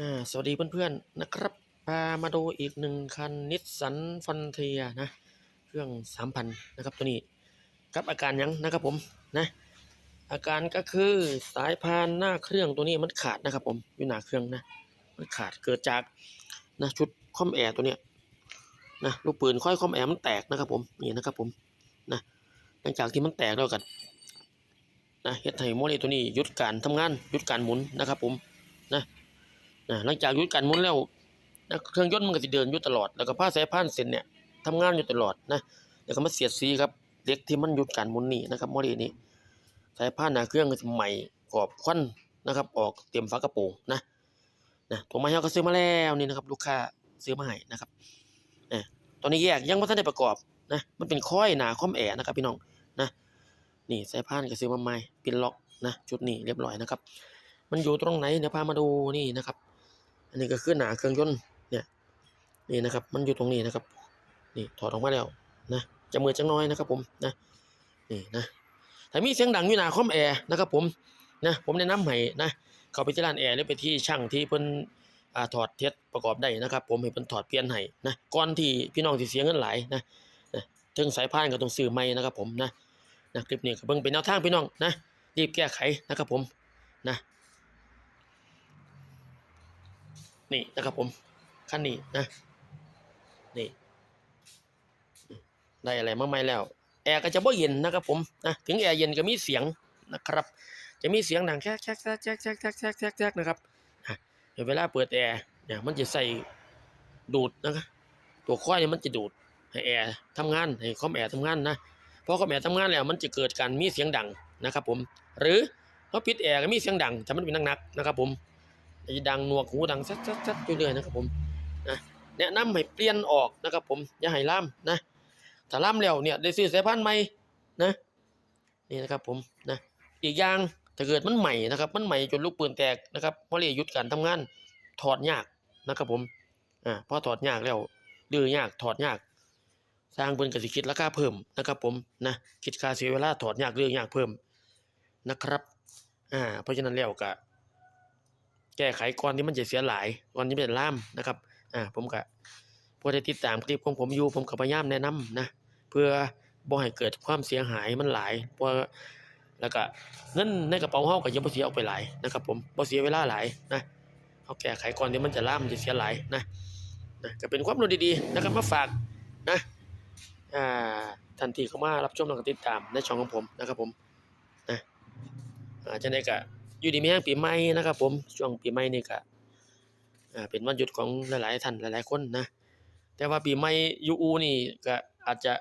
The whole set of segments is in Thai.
อ่าสวัสดีเพื่อนๆนะครับพามาดูอีกหนึ่งคันนิสสันฟันเทียนะ เครื่องสามพันนะครับตัวนี้กับอาการยังนะครับผมนะอาการก็คือสายพานหน้าเครื่องตัวนี้มันขาดนะครับ ผมอยู่หน้าเครื่องนะมันขาดเกิดจากนะชุดคอมแอร์ตัวเนี้ยนะลูกปืนค่อยคอมแอร์มันแตกนะครับ ผมนี่นะครับผมนะหลังจากที่มันแตกแล้วกันนะเฮ็ดให้โมเลตัวนี้หยุดการทำงานหยุดการหมุนนะครับ ผมนะ นะหลังจากหยุดการหมุนแล้วนะเครื่องยนต์มันก็สิเดินอยู่ตลอด แล้วก็ผ้าสายพานเส้นเนี่ยทำงานอยู่ตลอดนะแล้วก็มาเสียดสีครับเด็กที่มันหยุดการหมุนนี่นะครับโมเดลนี้สายพานหน้าเครื่องก็สิใหม่กรอบควันนะครับ ออกเต็มฝากระโปรงนะนะตัวม้เฮาก็ซื้อมาแล้วนี่นะครับ ลูกค้าซื้อมาให้นะครับนะตอนนี้แยกยังบ่ทันได้ประกอบนะมันเป็นค่อยหนาคอมแอนะครับพี่น้องนะนี่สายพานก็ซื้อมาใหม่ป็นล็อกนะชุดนี้เรียบร้อยนะครับ มันอยู่ตรงไหนเดี๋ยวพามาดูนี่นะครับ นนี้ก็คือหนาเครื่องยนต์เนี่ยนี่นะครับ มันอยู่ตรงนี้นะครับ นี่ถอดออกมาแล้วนะจะมือจังน้อยนะครับผมนะนี่นะถ้ามีเสียงดังอยู่หนาคอมแอร์นะครับผมนะผมแนะนำให้นะเขาไปที่ร้านแอร์หรือไปที่ช่างที่เพิ่นอถอดเทสประกอบได้นะครับ ผมให้เพิ่นถอดเปลี่ยนให้นะก่อนที่พี่น้องสิเสียเงินหลายนะนะถึงสายพานก็ต้องซื้อใหม่นะครับผมนะนะคลิปนี้ก็เบิ่งเป็นแนวทางพี่น้องนะรีบแก้ไขนะครับผมนะ นี่นะครับผมคันนี้นะนี่ได้อะไรมาใหม่แล้ว แอร์ก็จะบ่เย็นนะครับผมนะถึงแอร์เย็นก็มีเสียงนะครับ จะมีเสียงดังแคกแคกแคกแคกแคกแคกแคกแคกแคกนะครับอะเวลาเปิดแอร์เนี่ยมันจะใส่ดูดนะครับตัวข้อยเนี่ยมันจะดูดให้แอร์ทำงานให้คอมแอร์ทำงานนะพอคอมแอร์ทำงานแล้ว มันจะเกิดการมีเสียงดังนะครับผม หรือเขาปิดแอร์ก็มีเสียงดังถ้ามันเป็นนักๆนะครับผม ดังหนวกหูดังซัดซัดซัดอยู่เรื่อยนะครับผมนะแนะนำให้เปลี่ยนออกนะครับผมอย่าให้ล่ามนะถ้าล่ามแล้วเนี่ยได้ซื้อสายพันธุ์ใหม่นะนี่นะครับผมนะอีกอย่างถ้าเกิดมันใหม่นะครับ มันใหม่จนลูกปืนแตกนะครับเพราะเลยหยุดการทำงานถอดยากนะครับผมอ่าพอถอดยากแล้วดื้อยากถอดยาก สร้างเพิ่นก็สิคิดราคาเพิ่มนะครับผมนะคิดค่าเสียเวลาถอดยากดื้อยากเพิ่มนะครับอ่าเพราะฉะนั้นแล้วก็ แก้ไขก่อนที่มันจะเสียหลายก่อนที่มันจะล่ามนะครับอ่าผมก็พอได้ติดตามคลิปของผมอยู่ผมก็พยายามแนะนำนะเพื่อบ่ให้เกิดความเสียหายมันหลายเพราะแล้วก็เงินในกระเป๋าเฮาก็ย่าบ่เสียออกไปหลายนะครับ ผมบ่เสียเวลาหลายนะเฮาแก้ไขก่อนที่มันจะล่ามจะเสียหลายนะนะก็เป็นความรู้ดีๆนะครับมาฝากนะอ่าทันทีเข้ามารับชมแล้วก็ติดตามในช่องของผมนะครับผมนะอ่าจังได๋ก็ อยู่ดีมีแรงปีใหม่นะครับผมช่วงปีใหม่นี่ก็อ่าเป็นวันหยุดของหลายๆท่านหลายๆคนนะ แต่ว่าปีใหม่ยูอูนี่ก็อาจจะ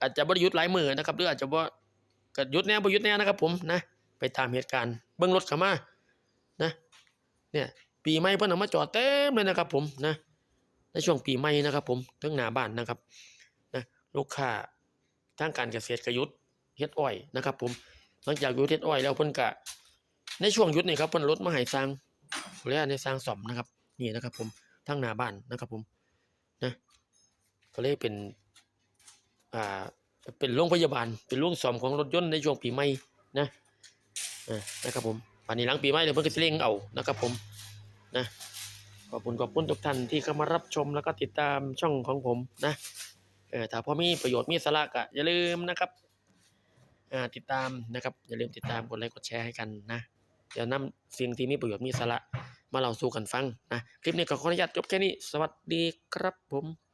อาจจะบ่ได้หยุดหลายมื้อนะครับหรืออาจจะบ่ก็หยุดแน่บ่หยุดแน่นะครับ ผมนะ ไปตามเหตุการณ์เบิ่งรถเข้ามานะเนี่ยปีใหม่เพิ่นเอามาจอดเต็มเลยนะครับ ผมนะในช่วงปีใหม่นะครับ ผมทั้งหน้าบ้านนะครับนะลูกค้าทางการเกษตรก็หยุดเฮ็ดอ้อยนะครับ ผมหลังจากหยุดเฮ็ดอ้อยแล้วเพิ่นก็ ในช่วงยุดนี่ครับเพิ่นรถมาให้สร้างเรียกในสร้างซ่อมนะครับ นี่นะครับ ผมทางหน้าบ้านนะครับผมนะก็เลยเป็นอ่าเป็นโรงพยาบาล เป็นโรงซ่อมของรถยนต์ในช่วงปีใหม่นะอ่านะครับผมป่านนี้หลังปีใหม่เดี๋ยวเพิ่นก็สิเร่งเอานะครับ ผมนะขอบคุณขอบคุณทุกท่านที่เข้ามารับชมแล้วก็ติดตามช่องของผมนะเออถ้าพอมีประโยชน์มีสาระก็อย่าลืมนะครับอ่าติดตามนะครับ อย่าลืมติดตามกดไลค์กดแชร์ให้กันนะ เดี๋ยวนำสิ่งที่มีประโยชน์มีสาระมาเล่าสู่กันฟังนะคลิปนี้ก็ขออนุญาตจบแค่นี้ สวัสดีครับผม